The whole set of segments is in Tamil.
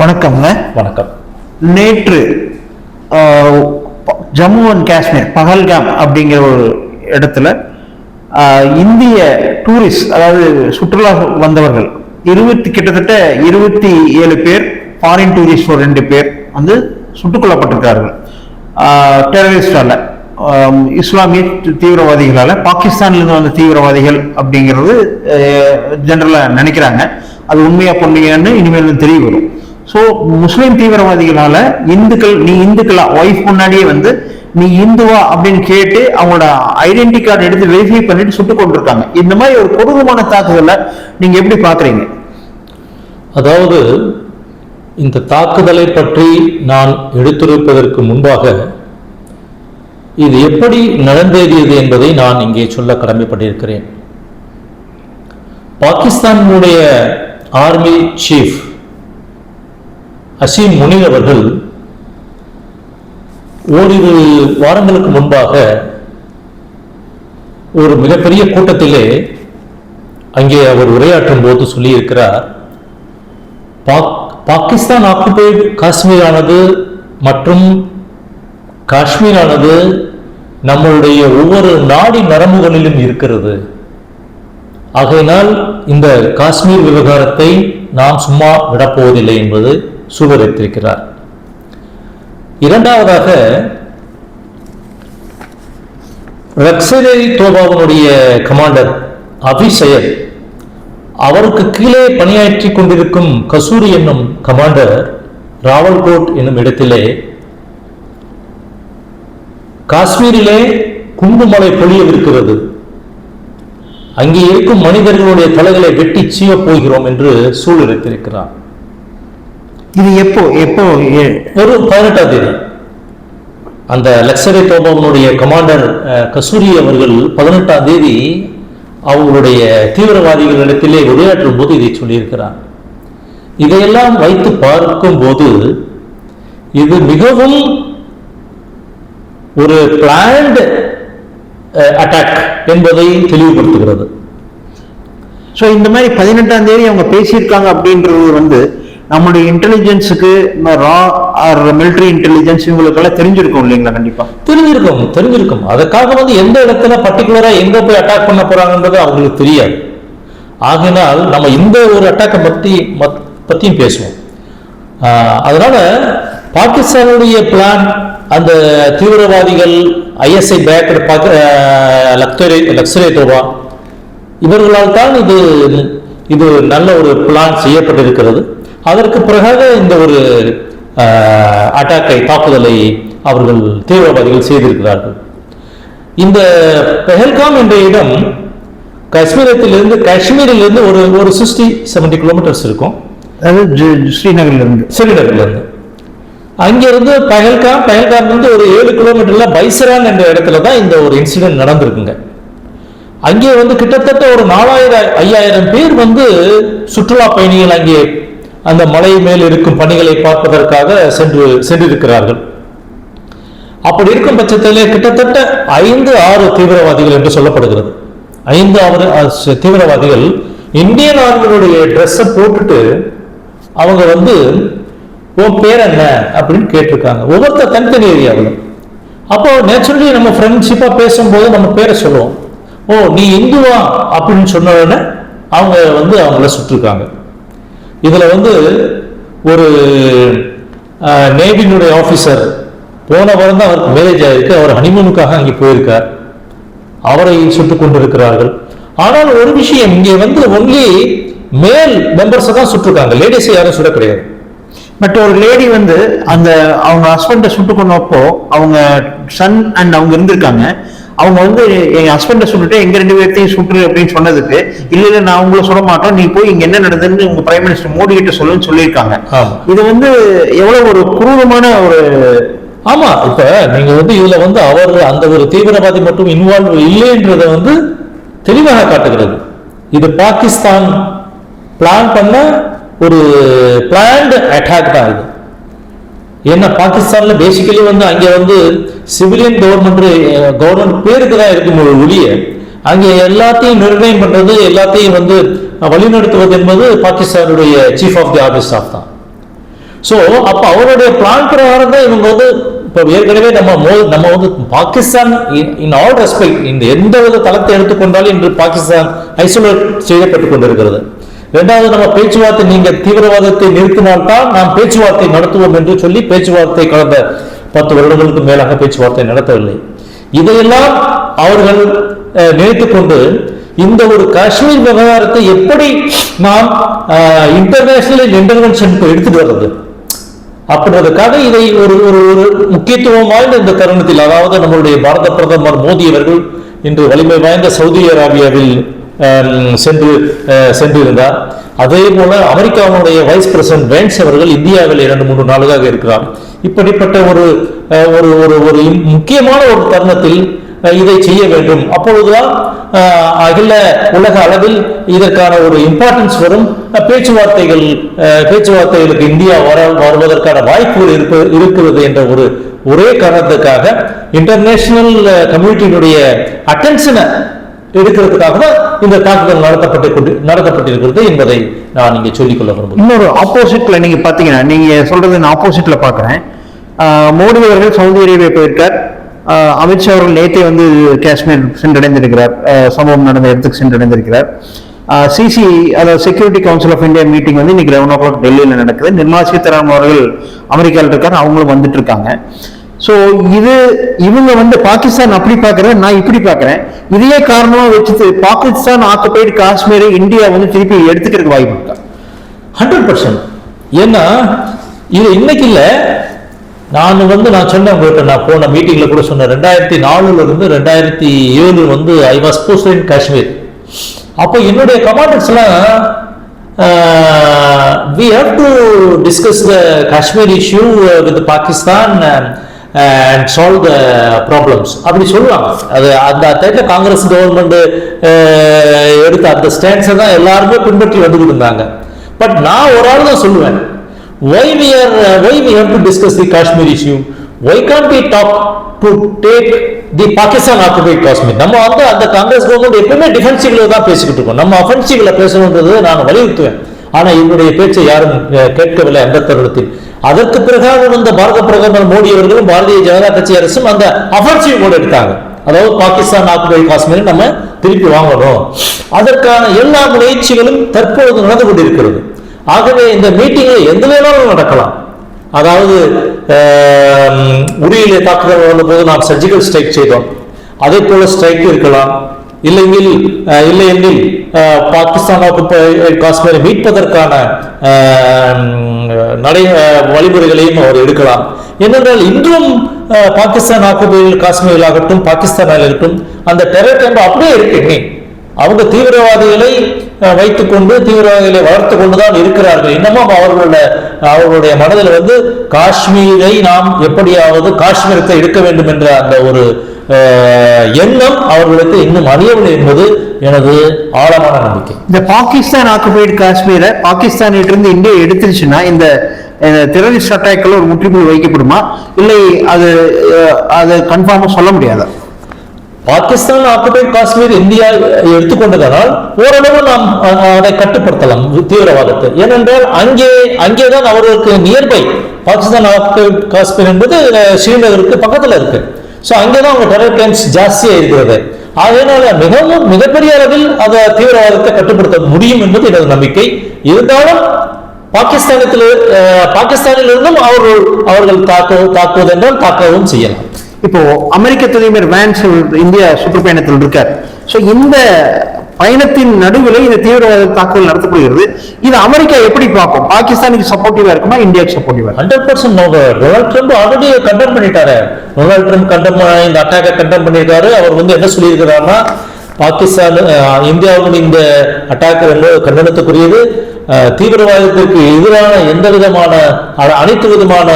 வணக்கம்ங்க. வணக்கம். நேற்று ஜம்மு அண்ட் காஷ்மீர் பகல்காம் அப்படிங்கிற ஒரு இடத்துல இந்திய டூரிஸ்ட் அதாவது சுற்றுலா வந்தவர்கள் இருபத்தி கிட்டத்தட்ட இருபத்தி ஏழு பேர் ஃபாரின் டூரிஸ்ட் ஒரு ரெண்டு பேர் வந்து சுட்டுக் கொல்லப்பட்டிருக்கார்கள் டெரரிஸ்டால இஸ்லாமிய தீவிரவாதிகளால பாகிஸ்தான்லேருந்து வந்த தீவிரவாதிகள் அப்படிங்கிறது ஜென்ரலாக நினைக்கிறாங்க. அது உண்மையா பொண்மையான்னு இனிமேல் தெரிய வரும். ஸோ முஸ்லீம் தீவிரவாதிகளால இந்துக்கள் நீ இந்துக்களா? ஒய்ஃப் முன்னாடியே வந்து நீ இந்துவா அப்படின்னு கேட்டு அவங்களோட ஐடென்டி கார்டு எடுத்து வெரிஃபை பண்ணிட்டு சுட்டு கொண்டிருக்காங்க. இந்த மாதிரி ஒரு கொடூரமான தாக்குதலை நீங்க எப்படி பாக்குறீங்க அதாவது இந்த தாக்குதலை பற்றி நான் எடுத்துரைப்பதற்கு முன்பாக இது எப்படி நடந்தேறியது என்பதை நான் இங்கே சொல்ல கடமைப்பட்டிருக்கிறேன். பாகிஸ்தானுடைய ஆர்மி சீஃப் அசீம் முனீர் அவர்கள் ஓரிரு வாரங்களுக்கு முன்பாக ஒரு மிகப்பெரிய கூட்டத்திலே அங்கே அவர் உரையாற்றும் போது சொல்லியிருக்கிறார் பாக் பாகிஸ்தான் ஆக்குபைடு காஷ்மீரானது மற்றும் காஷ்மீரானது நம்மளுடைய ஒவ்வொரு நாடி நரம்புகளிலும் இருக்கிறது. ஆகையினால் இந்த காஷ்மீர் விவகாரத்தை நாம் சும்மா விடப்போவதில்லை என்பது சூழலித்திருக்கிறார் இரண்டாவதாக ரக்ஸரேரி தோபாவினுடைய கமாண்டர் அபிஷயர் அவருக்கு கீழே பணியாற்றி கொண்டிருக்கும் கசூரி என்னும் கமாண்டர் ராவல்கோட் என்னும் இடத்திலே காஷ்மீரிலே குண்டுமலை பொழியவிருக்கிறது. அங்கே இருக்கும் மனிதர்களுடைய தலைகளை வெட்டி சீவப் போகிறோம் என்று சூழலித்திருக்கிறார் இது எப்போ எப்போ ஒரு பதினெட்டாம் தேதி. அந்த லக்ஸரி தோபாவினுடைய கமாண்டர் கசூரி அவர்கள் பதினெட்டாம் தேதி அவங்களுடைய தீவிரவாதிகளிடத்திலே உரையாற்றும் போது இதை சொல்லியிருக்கிறார். இதையெல்லாம் வைத்து பார்க்கும்போது இது மிகவும் ஒரு பிளான்டு அட்டாக் என்பதை தெளிவுபடுத்துகிறது. ஸோ இந்த மாதிரி பதினெட்டாம் தேதி அவங்க பேசியிருக்காங்க அப்படின்றது வந்து நம்மளுடைய இன்டெலிஜென்ஸுக்கு ரா ஆர் மிலிட்ரி இன்டெலிஜென்ஸ் இவங்களுக்கெல்லாம் தெரிஞ்சிருக்கும் இல்லைங்களா கண்டிப்பா? தெரிஞ்சிருக்கும் தெரிஞ்சிருக்கும். அதுக்காக வந்து எந்த இடத்துல பர்டிகுலரா எங்க போய் அட்டாக் பண்ண போறாங்கன்றது அவங்களுக்கு தெரியாது. ஆகையினால் நம்ம இந்த ஒரு அட்டாக்கை பத்தி மத்- பத்தியும் பேசுவோம். அதனால பாகிஸ்தானுடைய பிளான் அந்த தீவிரவாதிகள் ஐஎஸ்ஐ பேக்கர் லக்ஸரி லக்ஸரி தோபா இவர்களால் தான் இது இது நல்ல ஒரு பிளான் செய்யப்பட்டிருக்கிறது. அதற்கு பிறகாக இந்த ஒரு அட்டாக்கை தாக்குதலை அவர்கள் தீவிரவாதிகள் செய்திருக்கிறார்கள். இந்த பெஹல்காம் என்ற இடம் காஷ்மீரத்திலிருந்து காஷ்மீரிலிருந்து ஒரு ஒரு சிக்ஸ்டி செவன்டி கிலோமீட்டர்ஸ் இருக்கும். அதாவது ஜு- ஸ்ரீநகர்ல இருந்து ஸ்ரீநகர்ல இருந்து அங்கிருந்து பகல்காம் பகல்காம்லேருந்து ஒரு ஏழு கிலோமீட்டரில் பைசரான் என்ற இடத்துல தான் இந்த ஒரு இன்சிடென்ட் நடந்திருக்குங்க. அங்கே வந்து கிட்டத்தட்ட ஒரு நாலாயிரம் ஐயாயிரம் பேர் வந்து சுற்றுலா பயணிகள் அங்கே அந்த மலை மேல் இருக்கும் பணிகளை பார்ப்பதற்காக சென்று சென்றிருக்கிறார்கள். அப்படி இருக்கும் பட்சத்திலே கிட்டத்தட்ட ஐந்து ஆறு தீவிரவாதிகள் என்று சொல்லப்படுகிறது. ஐந்து ஆறு தீவிரவாதிகள் இந்தியன் ஆர்மியினுடைய ட்ரெஸ்ஸை போட்டுட்டு அவங்க வந்து உன் பேர் என்ன அப்படின்னு கேட்டிருக்காங்க. ஒவ்வொருத்தர் தனித்தனி ஏரியாவில் அப்போ நேச்சுரலி நம்ம ஃப்ரெண்ட்ஷிப்பாக பேசும்போது நம்ம பேரை சொல்லுவோம். ஓ நீ இந்துவா அப்படின்னு சொன்ன உடனே அவங்க வந்து அவங்கள சுட்டிருக்காங்க. இதில் வந்து ஒரு நேவியினுடைய ஆஃபீஸர் போன வாரம் தான் அவருக்கு மேரேஜ் ஆகிருக்கு அவர் ஹனிமூனுக்காக அங்கே போயிருக்கார். அவரை சுட்டு கொண்டிருக்கிறார்கள். ஆனால் ஒரு விஷயம் இங்கே வந்து ஒன்லி மேல் மெம்பர்ஸை தான் சுட்டிருக்காங்க. லேடிஸை யாரும் சுட கிடையாது. பட் ஒரு லேடி வந்து அந்த அவங்க ஹஸ்பண்டை சுட்டு கொண்டப்போ அவங்க சன் அண்ட் அவங்க இருந்திருக்காங்க. அவங்க வந்து என் ஹஸ்பண்டை சுட்டுட்டு எங்க ரெண்டு பேர்த்தையும் சுட்டுரு அப்படின்னு சொன்னதுக்கு இல்ல இல்ல நான் உங்களை சொல்ல மாட்டோம். நீ போய் இங்க என்ன நடந்ததுன்னு உங்க பிரைம் மினிஸ்டர் மோடி கிட்ட சொல்லுன்னு சொல்லியிருக்காங்க. இது வந்து எவ்வளவு ஒரு குரூரமான ஒரு ஆமா இப்ப நீங்க வந்து இதுல வந்து அவர் அந்த ஒரு தீவிரவாதி மட்டும் இன்வால்வ் இல்லைன்றதை வந்து தெளிவாக காட்டுகிறது. இது பாகிஸ்தான் பிளான் பண்ண ஒரு பிளான்டு அட்டாக் தான் இது ஏன்னா பாகிஸ்தானில் பேசிக்கலி வந்து அங்கே வந்து சிவிலியன் கவர்மெண்ட் கவர்மெண்ட் பேருக்கு தான் இருக்கும் ஒரு ஒழிய அங்கே எல்லாத்தையும் நிர்ணயம் பண்ணுறது எல்லாத்தையும் வந்து வழிநடத்துவது என்பது பாகிஸ்தானுடைய chief of the office staff தான். ஸோ அப்போ அவருடைய பிளான் பிரகாரம் தான் இவங்க வந்து இப்போ ஏற்கனவே நம்ம மோ நம்ம வந்து பாகிஸ்தான் இன் ஆல் ரெஸ்பெக்ட் இந்த எந்த வித தளத்தை எடுத்துக்கொண்டாலும் இன்று பாகிஸ்தான் ஐசோலேட் செய்யப்பட்டு கொண்டிருக்கிறது. இரண்டாவது நம்ம பேச்சுவார்த்தை நீங்க தீவிரவாதத்தை நிறுத்தினால்தான் நாம் பேச்சுவார்த்தை நடத்துவோம் என்று சொல்லி பேச்சுவார்த்தை கடந்த பத்து வருடங்களுக்கு மேலாக பேச்சுவார்த்தை நடத்தவில்லை. இதையெல்லாம் அவர்கள் நினைத்து கொண்டு இந்த ஒரு காஷ்மீர் விவகாரத்தை எப்படி நாம் இன்டர்நேஷனல் இன்டர்வென்ஷனுக்கு எடுத்துட்டு வர்றது? அப்படின்றதுக்காக இதை ஒரு ஒரு ஒரு முக்கியத்துவம் வாய்ந்த இந்த தருணத்தில் அதாவது நம்மளுடைய பாரத பிரதமர் மோடி அவர்கள் இன்று வலிமை வாய்ந்த சவுதி அரேபியாவில் சென்று சென்றிருந்தார். அதே போல அமெரிக்காவுடைய வைஸ் பிரசிடன்ட் வேன்ஸ் அவர்கள் இந்தியாவில் இரண்டு மூன்று நாளுக்காக இருக்கிறார். இப்படிப்பட்ட ஒரு ஒரு ஒரு ஒரு முக்கியமான ஒரு தருணத்தில் இதை செய்ய வேண்டும். அப்பொழுதுதான் அகில உலக அளவில் இதற்கான ஒரு இம்பார்ட்டன்ஸ் வரும். பேச்சுவார்த்தைகள் பேச்சுவார்த்தைகளுக்கு இந்தியா வர வருவதற்கான வாய்ப்புகள் இருப்ப இருக்கிறது என்ற ஒரு ஒரே காரணத்துக்காக இன்டர்நேஷனல் கம்யூனிட்டியினுடைய அட்டென்ஷனை எடுக்கிறதுக்காக தான் இந்த தாக்குதல் நடத்தப்பட்டு கொண்டு நடத்தப்பட்டிருக்கிறது என்பதை நான் இங்கே சொல்லிக்கொள்ள விரும்புகிறேன். இன்னொரு ஆப்போசிட்ல நீங்க பாத்தீங்கன்னா நீங்க சொல்றது நான் ஆப்போசிட்ல பாக்குறேன். மோடி அவர்கள் சவுதி அரேபியா போயிருக்கார். அமித்ஷா அவர்கள் நேற்றே வந்து காஷ்மீர் சென்றடைந்திருக்கிறார். சம்பவம் நடந்த இடத்துக்கு சென்றடைந்திருக்கிறார். சிசி அதாவது security council of India meeting வந்து இன்னைக்கு லெவன் ஓ கிளாக் டெல்லியில் நடக்குது. நிர்மலா சீதாராமன் அவர்கள் அமெரிக்காவில் இருக்கார் அவங்களும் வந்துட்டு இருக்காங்க. ஸோ இது இவங்க வந்து பாகிஸ்தான் அப்படி பார்க்கறத நான் இப்படி பார்க்குறேன். இதையே காரணமாக வச்சுட்டு பாகிஸ்தான் ஆக்குபைடு காஷ்மீரை இந்தியா வந்து திருப்பி எடுத்துக்கிறதுக்கு வாய்ப்பு இருக்கா? ஹண்ட்ரட் பர்சன்ட் ஏன்னா இது இன்னைக்கு இல்லை. நான் வந்து நான் சொன்னேன் உங்கள்கிட்ட நான் போன மீட்டிங்கில் கூட சொன்னேன். ரெண்டாயிரத்தி நாலுல இருந்து ரெண்டாயிரத்தி ஏழு வந்து I was post in Kashmir அப்போ என்னுடைய கமாண்டர்ஸ்லாம் we have to discuss the Kashmir issue with Pakistan and solve the problems அப்படி சொல்லுவாங்க. அது அந்த டைத்தில் காங்கிரஸ் கவர்மெண்ட் எடுத்த அந்த ஸ்டாண்ட்ஸை தான் எல்லாருமே பின்பற்றி வந்துகிட்டு இருந்தாங்க. பட் நான் ஒரு ஆள் தான் சொல்லுவேன். Why we are why we we to discuss the Kashmir issue why can be talk to take the Pakistan occupy Kashmir நம்ம வந்து அந்த காங்கிரஸ் கவர்மெண்ட் எப்பவுமே டிஃபென்சிவ்ல தான் பேசிக்கிட்டு இருக்கோம். நம்ம அஃபென்சிவ்ல பேசணுன்றது நான் வலியுறுத்துவேன். ஆனா என்னுடைய பேச்சை யாரும் கேட்கவில்லை. அந்த தருணத்தில் அதற்கு பிறகாக வந்த பாரத பிரதமர் மோடி அவர்களும் பாரதிய ஜனதா கட்சி அரசும் அந்த அஃபென்சிவ் கூட எடுத்தாங்க அதாவது பாகிஸ்தான் ஆக்குபை காஷ்மீரை நம்ம திருப்பி வாங்கணும் அதற்கான எல்லா முயற்சிகளும் தற்பொழுது நடந்து கொண்டிருக்கிறது. ஆகவே இந்த மீட்டிங்கில் எந்த வேணாலும் நடக்கலாம். அதாவது ஆம், உரியிலே தாக்குதல் வந்தபோது நாம் சர்ஜிக்கல் ஸ்ட்ரைக் செய்தோம். அதே போல ஸ்ட்ரைக் இருக்கலாம். இல்லைங்கில் இல்லை எனில் அஹ், பாகிஸ்தான் காஷ்மீரை மீட்பதற்கான நடை வழிமுறைகளையும் அவர் எடுக்கலாம். ஏனென்றால் இன்றும் பாகிஸ்தான் ஆக்குபையில் காஷ்மீரில் ஆகட்டும் பாகிஸ்தானில் இருக்கட்டும் அந்த டெரர் கேம்ப் அப்படியே இருக்கு. அவங்க தீவிரவாதிகளை வைத்துக்கொண்டு தீவிரவாதிகளை வளர்த்து கொண்டுதான் இருக்கிறார்கள். இன்னமும் அவர்களுடைய அவர்களுடைய மனதில் வந்து காஷ்மீரை நாம் எப்படியாவது காஷ்மீரத்தை எடுக்க வேண்டும் என்ற அந்த ஒரு எண்ணம் அவர்களுக்கு இன்னும் அறியவில்லை என்பது எனது ஆழமான நம்பிக்கை. இந்த பாகிஸ்தான் ஆக்குபைடு காஷ்மீரை பாகிஸ்தானிட்ட இருந்து இந்தியா எடுத்துருச்சுன்னா இந்த டெரரிஸ்ட் அட்டாக்ல ஒரு முற்றுப்புள்ளி வைக்கப்படுமா? இல்லை அது அது கன்ஃபார்மா சொல்ல முடியாதா? பாகிஸ்தான் ஆக்குபைட் காஷ்மீர் இந்தியா எடுத்துக்கொண்டதனால் ஓரளவு நாம் அதை கட்டுப்படுத்தலாம் தீவிரவாதத்தை. ஏனென்றால் அங்கே அங்கேதான் அவர்களுக்கு நியர்பை பாகிஸ்தான் ஆக்குபைட் காஷ்மீர் என்பது ஸ்ரீநகருக்கு பக்கத்துல இருக்கு. ஸோ அங்கே தான் அவங்க டெரர் கிளைம்ஸ் ஜாஸ்தியாக இருக்கிறது. அதனால மிகவும் மிகப்பெரிய அளவில் அதை தீவிரவாதத்தை கட்டுப்படுத்த முடியும் என்பது எனது நம்பிக்கை. இருந்தாலும் பாகிஸ்தானத்தில் பாகிஸ்தானில் பாகிஸ்தானிலிருந்தும் அவர்கள் அவர்கள் தாக்கு தாக்குவதென்றால் தாக்கவும் செய்யலாம். இப்போ அமெரிக்க துணைவர் வேன்ஸ் இந்தியா சுற்றுப்பயணத்தில் இருக்கார். ஸோ இந்த பயணத்தின் நடுவில் இந்த தீவிரவாத தாக்குதல் நடத்தப்படுகிறது. இது அமெரிக்கா எப்படி பார்க்கும்? பாகிஸ்தானுக்கு சப்போர்ட்டிவா இருக்குமா? இந்தியாவுக்கு சப்போர்ட்டிவா hundred percent Donald Trump already condemn பண்ணிட்டாரு. டொனால்ட் ட்ரம்ப் கண்டெம் இந்த அட்டாக்கை கண்டெம் பண்ணியிருக்காரு அவர் வந்து என்ன சொல்லியிருக்கிறாருன்னா பாகிஸ்தான் அஹ், இந்தியாவுடைய இந்த அட்டாக் வந்து கண்டனத்துக்குரியது. தீவிரவாதத்திற்கு எதிரான எந்த விதமான அனைத்து விதமான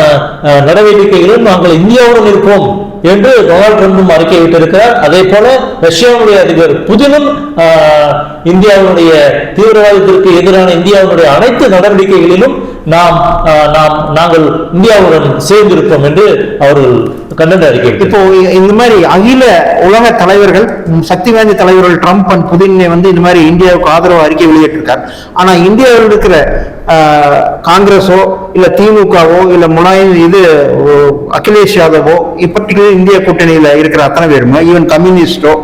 நடவடிக்கைகளும் நாங்கள் இந்தியாவுடன் இருப்போம். என்று டொனால்டு ட்ரம்பும் அறிக்கை விட்டிருக்கிறார். அதே போல ரஷ்யாவுடைய அதிபர் புதினும் ஆஹ், இந்தியாவுடைய தீவிரவாதத்திற்கு எதிரான இந்தியாவுடைய அனைத்து நடவடிக்கைகளிலும் நாம் நாம் நாங்கள் இந்தியாவுடன் சேர்ந்திருப்போம் என்று அவர்கள் கண்டன அறிக்கை. இப்போ இந்த மாதிரி அகில உலக தலைவர்கள் சக்தி வாய்ந்த தலைவர்கள் ட்ரம்ப் அண்ட் புதின் வந்து இந்த மாதிரி இந்தியாவுக்கு ஆதரவு அறிக்கை வெளியிட்டிருக்கார். ஆனா இந்தியாவில் இருக்கிற காங்கிரஸோ இல்ல திமுகவோ இல்ல முலாயம் இது அகிலேஷ் யாதவோ இப்பர்டிகுலர் இந்திய கூட்டணியில இருக்கிற அத்தனை பேருமே ஈவன் கம்யூனிஸ்டோ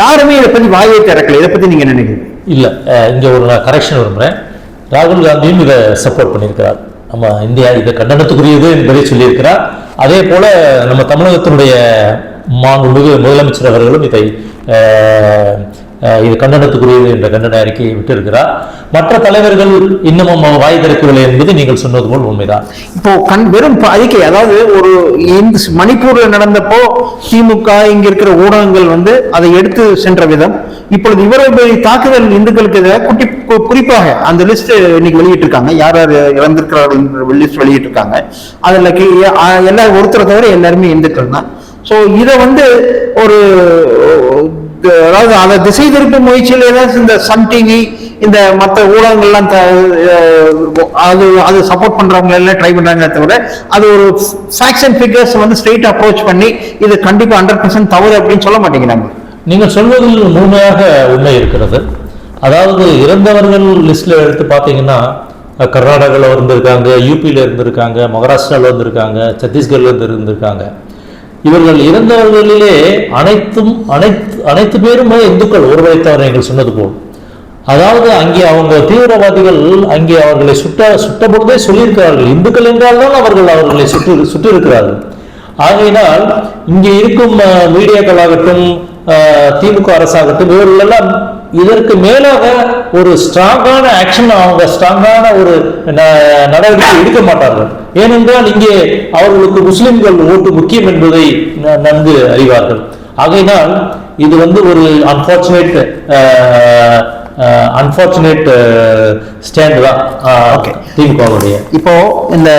யாருமே இதை பத்தி வாயை திறக்கல. இதை பத்தி நீங்க நினைக்கிறீங்க? இல்ல இங்க ஒரு நான் கரெக்ஷன் விரும்புறேன். ராகுல் காந்தியும் இதை சப்போர்ட் பண்ணியிருக்கிறார். நம்ம இந்தியா இதை கண்டனத்துக்குரியது என்பதை சொல்லியிருக்கிறார். அதே போல நம்ம தமிழகத்தினுடைய மாண்புமிகு முதலமைச்சர் அவர்களும் இதை இது கண்டனத்துக்குரியது என்ற கண்டன அறிக்கையை விட்டிருக்கிறார். மற்ற தலைவர்கள் இன்னமும் வாய் திறக்கவில்லை என்பது நீங்கள் சொன்னது போல் உண்மைதான். இப்போ கண் வெறும் அறிக்கை அதாவது ஒரு இந்த ஸ்- மணிப்பூர்ல நடந்தப்போ திமுக இங்க இருக்கிற ஊடகங்கள் வந்து அதை எடுத்து சென்ற விதம். இப்பொழுது இவ்வளவு தாக்குதல் இந்துக்களுக்கு எதிராக குட்டி குறிப்பாக அந்த லிஸ்ட் இன்னைக்கு வெளியிட்டிருக்காங்க. யார் யார் இறந்திருக்கிறார்கள் லிஸ்ட் வெளியிட்டிருக்காங்க. அதில் கி- எல்லாரும் ஒருத்தரை தவிர எல்லாருமே இந்துக்கள் தான். ஸோ இதை வந்து ஒரு அதாவது அதை திசை திருப்பும் முயற்சியில் ஏதாவது இந்த சன் டிவி இந்த மற்ற ஊடகங்கள்லாம் த- அது அது சப்போர்ட் பண்றவங்க எல்லாம் ட்ரை பண்றாங்க தவிர அது ஒரு ஃபேக்ஸ் அண்ட் ஃபிகர்ஸ் வந்து ஸ்ட்ரெயிட் அப்ரோச் பண்ணி இது கண்டிப்பா ஹண்ட்ரட் பர்சன்ட் தவறு அப்படின்னு சொல்ல மாட்டேங்கிறாங்க. நீங்கள் சொல்வதில் முழுமையாக உண்மை இருக்கிறது. அதாவது இறந்தவர்கள் லிஸ்ட்ல எடுத்து பார்த்தீங்கன்னா கர்நாடகாவில் இருந்திருக்காங்க யூபியில் இருந்திருக்காங்க மகாராஷ்டிராவில் இருந்திருக்காங்க சத்தீஸ்கர்ல இருந்து இருந்திருக்காங்க. இவர்கள் இறந்தவர்களிலே அனைத்தும் அனைத்து அனைத்து பேருமே இந்துக்கள் ஒருவரை தவிர நீங்கள் சொன்னது போல். அதாவது அங்கே அவங்க தீவிரவாதிகள் அங்கே அவர்களை சுட்ட சுட்ட பொழுதே சொல்லியிருக்கிறார்கள். இந்துக்கள் என்றால்தான் அவர்கள் அவர்களை சுற்றி சுற்றியிருக்கிறார்கள். ஆகையினால் இங்கே இருக்கும் மீடியாக்கள் ஆகட்டும் திமுக அரசாகட்டும் இவர்கள் எல்லாம் இதற்கு மேலாக ஒரு ஸ்ட்ராங்கான ஆக்ஷன் அவங்க ஸ்ட்ராங்கான ஒரு நடவடிக்கை எடுக்க மாட்டார்கள். ஏனென்றால் இங்கே அவர்களுக்கு முஸ்லிம்கள் ஓட்டு முக்கியம் என்பதை நன்கு அறிவார்கள். ஆகையினால் இது வந்து ஒரு அன்பார்ச்சுனேட் அன்பார்ச்சுனேட் ஸ்டாண்ட் தான் Okay. திமுகவுடைய. இப்போ இந்த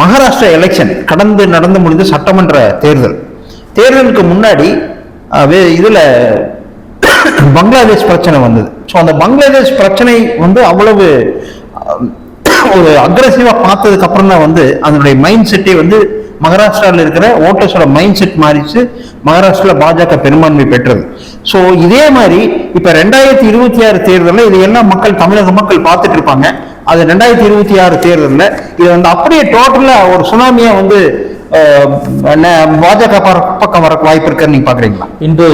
மகாராஷ்டிரா எலெக்ஷன் கடந்து நடந்து முடிந்த சட்டமன்ற தேர்தல். தேர்தலுக்கு முன்னாடி இதுல பங்களாதேஷ் பிரச்சனை வந்தது. ஸோ அந்த பங்களாதேஷ் பிரச்சனை வந்து அவ்வளவு ஒரு அக்ரஸிவாக பார்த்ததுக்கு அப்புறம் தான் வந்து அதனுடைய மைண்ட் செட்டே வந்து மகாராஷ்டிராவில் இருக்கிற ஓட்டர்ஸோட மைண்ட் செட் மாறிச்சு. மகாராஷ்டிராவில் பாஜக பெரும்பான்மை பெற்றது. ஸோ இதே மாதிரி இப்போ ரெண்டாயிரத்தி இருபத்தி ஆறு தேர்தலில் இது எல்லாம் மக்கள் தமிழக மக்கள் பார்த்துட்டு இருப்பாங்க. அது ரெண்டாயிரத்தி இருபத்தி ஆறு தேர்தலில் இது வந்து அப்படியே டோட்டலாக ஒரு சுனாமியை வந்து பாஜக பக்கம் வர வாய்ப்பு இருக்குன்னு நீங்க பாக்குறீங்களா? இன்று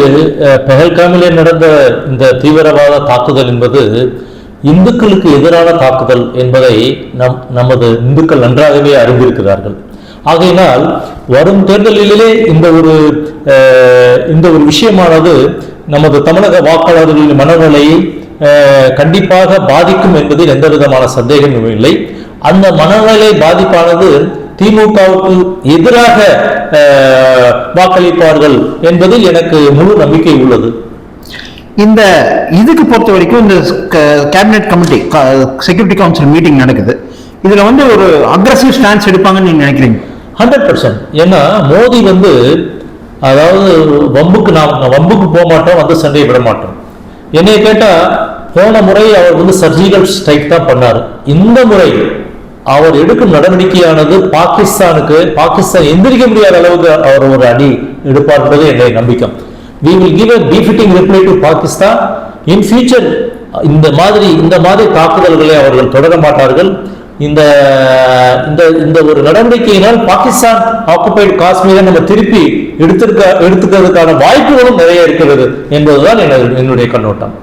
பெஹல்காமிலே நடந்த இந்த தீவிரவாத தாக்குதல் என்பது இந்துக்களுக்கு எதிரான தாக்குதல் என்பதை நம் நமது இந்துக்கள் நன்றாகவே அறிந்திருக்கிறார்கள். ஆகையினால் வரும் தேர்தலிலே இந்த ஒரு இந்த ஒரு விஷயமானது நமது தமிழக வாக்காளர்களின் மனநிலையை கண்டிப்பாக பாதிக்கும் என்பதில் எந்த விதமான சந்தேகமும் இல்லை. அந்த மனநிலை பாதிப்பானது திமுகவுக்கு எதிராக வாக்களிப்பார்கள் என்பதில் எனக்கு முழு நம்பிக்கை உள்ளது. இந்த இதுக்கு பொறுத்த வரைக்கும் இந்த cabinet committee security council meeting நடக்குது. இதுல வந்து ஒரு அக்ரஸிவ் ஸ்டான்ஸ் எடுப்பாங்கன்னு நீங்க நினைக்கிறீங்க? ஹண்ட்ரட் பர்சன்ட் ஏன்னா மோடி வந்து அதாவது வம்புக்கு நாம் வம்புக்கு போக மாட்டோம் வந்து சண்டையை விட மாட்டோம். என்னை கேட்டா போன முறை அவர் வந்து சர்ஜிக்கல் ஸ்ட்ரைக் தான் பண்ணார். இந்த முறை அவர் எடுக்கும் நடவடிக்கையானது பாகிஸ்தானுக்கு பாகிஸ்தான் எந்திரிக்க முடியாத அளவுக்கு அவர் ஒரு அடி எடுப்பார் என்பது என்னுடைய நம்பிக்கை. We will give a befitting Pakistan in future இந்த மாதிரி இந்த மாதிரி தாக்குதல்களை அவர்கள் தொடர மாட்டார்கள். இந்த இந்த இந்த ஒரு நடவடிக்கையினால் பாகிஸ்தான் ஆக்குபைடு காஷ்மீரை நம்ம திருப்பி எடுத்திருக்க எடுத்துக்கிறதுக்கான வாய்ப்புகளும் நிறைய இருக்கிறது என்பதுதான் என்னுடைய கண்ணோட்டம்.